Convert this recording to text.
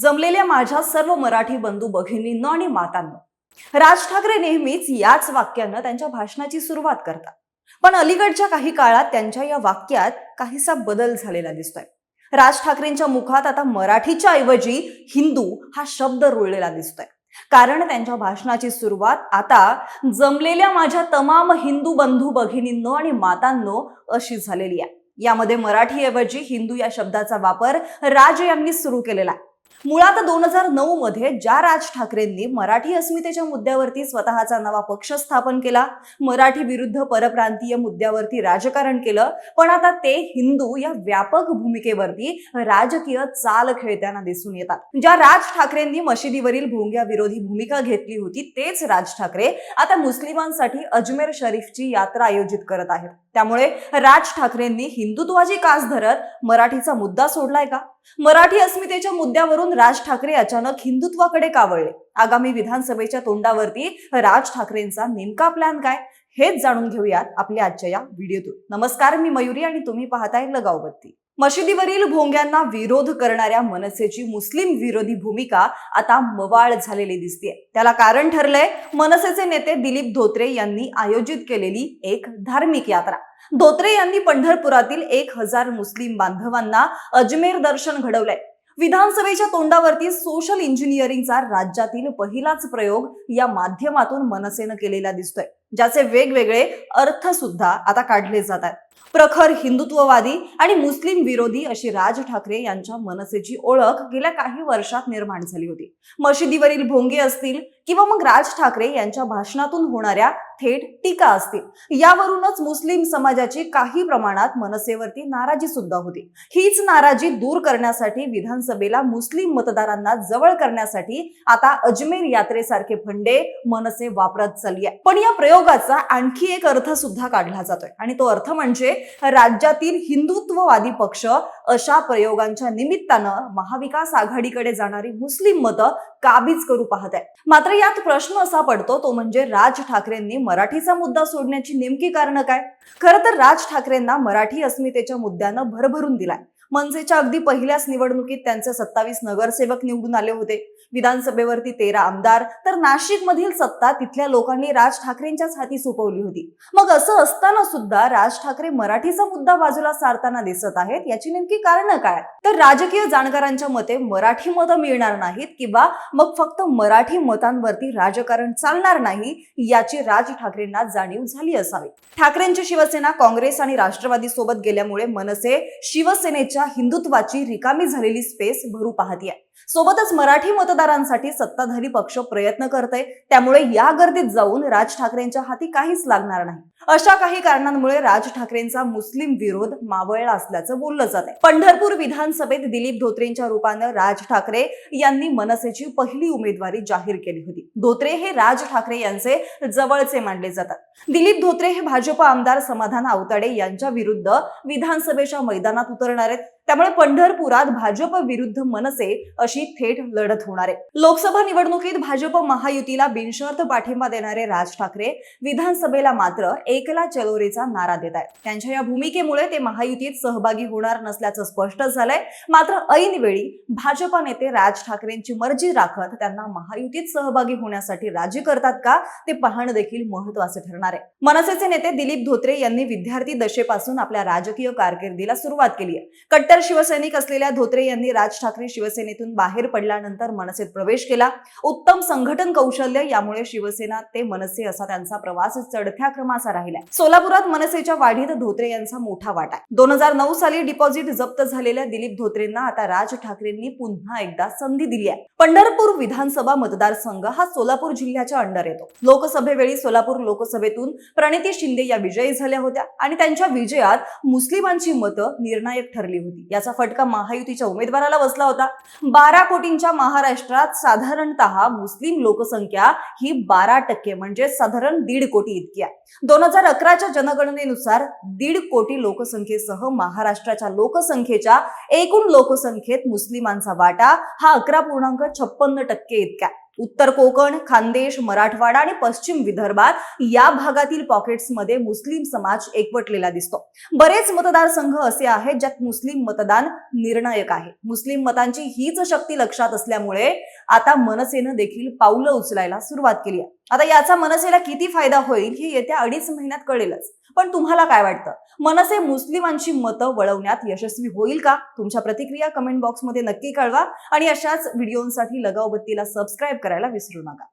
जमलेल्या माझ्या सर्व मराठी बंधू भगिनींनो आणि मातांनो राज ठाकरे नेहमीच याच वाक्यानं त्यांच्या भाषणाची सुरुवात करतात. पण अलीकडच्या काही काळात त्यांच्या या वाक्यात काहीसा बदल झालेला दिसतोय. राज ठाकरेंच्या मुखात आता मराठीच्या ऐवजी हिंदू हा शब्द रुळलेला दिसतोय. कारण त्यांच्या भाषणाची सुरुवात आता जमलेल्या माझ्या तमाम हिंदू बंधू भगिनींनो आणि मातांनो अशी झालेली आहे. यामध्ये मराठीऐवजी हिंदू या शब्दाचा वापर राज यांनी सुरू केलेला आहे. मुळात दोन हजार नऊ मध्ये ज्या राज ठाकरेंनी मराठी अस्मितेच्या मुद्द्यावरती स्वतःचा नवा पक्ष स्थापन केला मराठी विरुद्ध परप्रांतीय मुद्द्यावरती राजकारण केलं पण आता ते हिंदू या व्यापक भूमिकेवरती राजकीय चाल खेळताना दिसून येतात. ज्या राज ठाकरेंनी मशिदीवरील भोंग्या विरोधी भूमिका घेतली होती तेच राज ठाकरे आता मुस्लिमांसाठी अजमेर शरीफची यात्रा आयोजित करत आहेत. त्यामुळे राज ठाकरेंनी हिंदुत्वाची कास धरत मराठीचा मुद्दा सोडलाय का? मराठी अस्मितेच्या मुद्द्यावरून राज ठाकरे अचानक हिंदुत्वाकडे कावळले. आगामी विधानसभेच्या तोंडावरती राज ठाकरेंचा नेमका प्लॅन काय? हेच जाणून घेऊयात आपल्या आजच्या या व्हिडिओतून नमस्कार मी मयुरी आणि तुम्ही पाहताय लगावबत्ती मशिदीवरील भोंग्यांना विरोध करणाऱ्या मनसेची मुस्लिम विरोधी भूमिका आता मवाळ झालेली दिसते त्याला कारण ठरलंय मनसेचे नेते दिलीप धोत्रे यांनी आयोजित केलेली एक धार्मिक यात्रा. धोत्रे यांनी पंढरपुरातील एक हजार मुस्लिम बांधवांना अजमेर दर्शन घडवलंय. विधानसभेच्या तोंडावरती सोशल इंजिनिअरिंगचा राज्यातील पहिलाच प्रयोग या माध्यमातून मनसेनं केलेला दिसतोय. ज्याचे वेगवेगळे अर्थ सुद्धा आता काढले जात आहेत प्रखर हिंदुत्ववादी आणि मुस्लिम विरोधी अशी राज ठाकरे यांच्या मनसेची ओळख गेल्या काही वर्षात निर्माण झाली होती. मशिदीवरील भोंगे असतील किंवा मग राज ठाकरे यांच्या भाषणातून होणाऱ्या थेट टीका असतील यावरूनच मुस्लिम समाजाची काही प्रमाणात मनसेवरती नाराजी सुद्धा होती. हीच नाराजी दूर करण्यासाठी विधानसभेला मुस्लिम मतदारांना जवळ करण्यासाठी आता अजमेर यात्रेसारखे फंडे मनसे वापरत चालली आहे. पण या प्रयोगाचा आणखी एक अर्थ सुद्धा काढला जातोय आणि तो अर्थ म्हणजे म्हणजे राज्यातील हिंदुत्ववादी पक्ष अशा प्रयोगांच्या निमित्तानं महाविकास आघाडीकडे जाणारी मुस्लिम मतं काबीज करू पाहत आहे मात्र यात प्रश्न असा पडतो तो म्हणजे राज ठाकरेंनी मराठीचा मुद्दा सोडण्याची नेमकी कारण काय? खरं तर राज ठाकरेंना मराठी अस्मितेच्या मुद्द्यानं भरभरून दिलाय. मनसेच्या अगदी पहिल्याच निवडणुकीत त्यांचे सत्तावीस नगरसेवक निवडून आले होते. विधानसभेवरती तेरा आमदार तर नाशिक मधील सत्ता तिथल्या लोकांनी राज ठाकरेंच्याच हाती सोपवली होती. मग असं असताना सुद्धा राज ठाकरे मराठीचा मुद्दा बाजूला सारताना दिसत आहेत याची नेमकी कारण काय? तर राजकीय जाणकारांच्या मते मराठी मतं मिळणार नाहीत किंवा मग फक्त मराठी मतांवरती राजकारण चालणार नाही याची राज ठाकरेंना जाणीव झाली असावी. ठाकरेंची शिवसेना काँग्रेस आणि राष्ट्रवादी सोबत गेल्यामुळे मनसे शिवसेनेच्या हिंदुत्वाची रिकामी झालेली स्पेस भरू पाहतीये. सोबतच मराठी मतदारांसाठी सत्ताधारी पक्ष प्रयत्न करतय. त्यामुळे या गर्दीत जाऊन राज ठाकरेंच्या हाती काहीच लागणार नाही. अशा काही कारणांमुळे राज ठाकरेंचा मुस्लिम विरोध मावळला असल्याचं बोललं जात आहे. पंढरपूर विधानसभेत दिलीप धोत्रेंच्या रूपानं राज ठाकरे यांनी मनसेची पहिली उमेदवारी जाहीर केली होती. धोत्रे हे राज ठाकरे यांचे जवळचे मानले जातात. दिलीप धोत्रे हे भाजप आमदार समाधान आवताडे यांच्या विरुद्ध विधानसभेच्या मैदानात उतरणार आहेत. त्यामुळे पंढरपुरात भाजप विरुद्ध मनसे अशी थेट लढत होणार आहे. लोकसभा निवडणुकीत भाजप महायुतीला बिनशर्त पाठिंबा देणारे राज ठाकरे विधानसभेला मात्र एकला चलोरेचा नारा देत आहेत. त्यांच्या या भूमिकेमुळे ते महायुतीत सहभागी होणार नसल्याचं स्पष्ट झालंय. मात्र ऐनवेळी भाजपा भाजप नेते राज ठाकरेंची मर्जी राखत त्यांना महायुतीत सहभागी होण्यासाठी राजी करतात का ते पाहणं देखील महत्वाचं ठरणार आहे. मनसेचे नेते दिलीप धोत्रे यांनी विद्यार्थी दशेपासून आपल्या राजकीय कारकिर्दीला सुरुवात केली आहे. कट्टर शिवसैनिक असलेल्या धोत्रे यांनी राज ठाकरे शिवसेनेतून बाहेर पडल्यानंतर मनसेत प्रवेश केला. उत्तम संघटन कौशल्य यामुळे शिवसेना ते मनसे असा त्यांचा प्रवास चढत्या क्रमाचा राहिला सोलापुरात मनसेच्या वाढीत धोत्रे यांचा मोठा वाटा दोन हजार नऊ साली डिपॉझिट जप्त झालेल्या दिलीप धोत्रेंना आता राज ठाकरेंनी पुन्हा एकदा संधी दिली आहे. पंढरपूर विधानसभा मतदारसंघ हा सोलापूर जिल्ह्याच्या अंडर येतो. लोकसभेवेळी सोलापूर लोकसभेतून प्रणिती शिंदे या विजयी झाल्या होत्या आणि त्यांच्या विजयात मुस्लिमांची मतं निर्णायक ठरली होती. याचा फटका महायुतीच्या उमेदवाराला बसला होता. बारा कोटींच्या महाराष्ट्रात साधारणतः मुस्लिम लोकसंख्या ही बारा टक्के म्हणजे साधारण दीड कोटी इतकी आहे. दोन हजार अकराच्या जनगणनेनुसार दीड कोटी लोकसंख्येसह महाराष्ट्राच्या लोकसंख्येच्या एकूण लोकसंख्येत मुस्लिमांचा वाटा हा अकरा पूर्णांक छप्पन्न टक्के इतका आहे. उत्तर कोकण खानदेश मराठवाडा आणि पश्चिम विदर्भात या भागातील पॉकेट्समध्ये मुस्लिम समाज एकवटलेला दिसतो. बरेच मतदारसंघ असे आहेत ज्यात मुस्लिम मतदान निर्णायक आहे. मुस्लिम मतांची हीच शक्ती लक्षात असल्यामुळे आता मनसेनं देखील पावलं उचलायला सुरुवात केली आहे. आता याचा मनसेला किती फायदा होईल हे येत्या अडीच महिन्यात कळेलच. पण तुम्हाला काय वाटतं? मनसे मुस्लिमांची मतं वळवण्यात यशस्वी होईल का? तुमच्या प्रतिक्रिया कमेंट बॉक्समध्ये नक्की कळवा आणि अशाच व्हिडिओंसाठी लगावबत्तीला सबस्क्राईब करायला विसरू नका.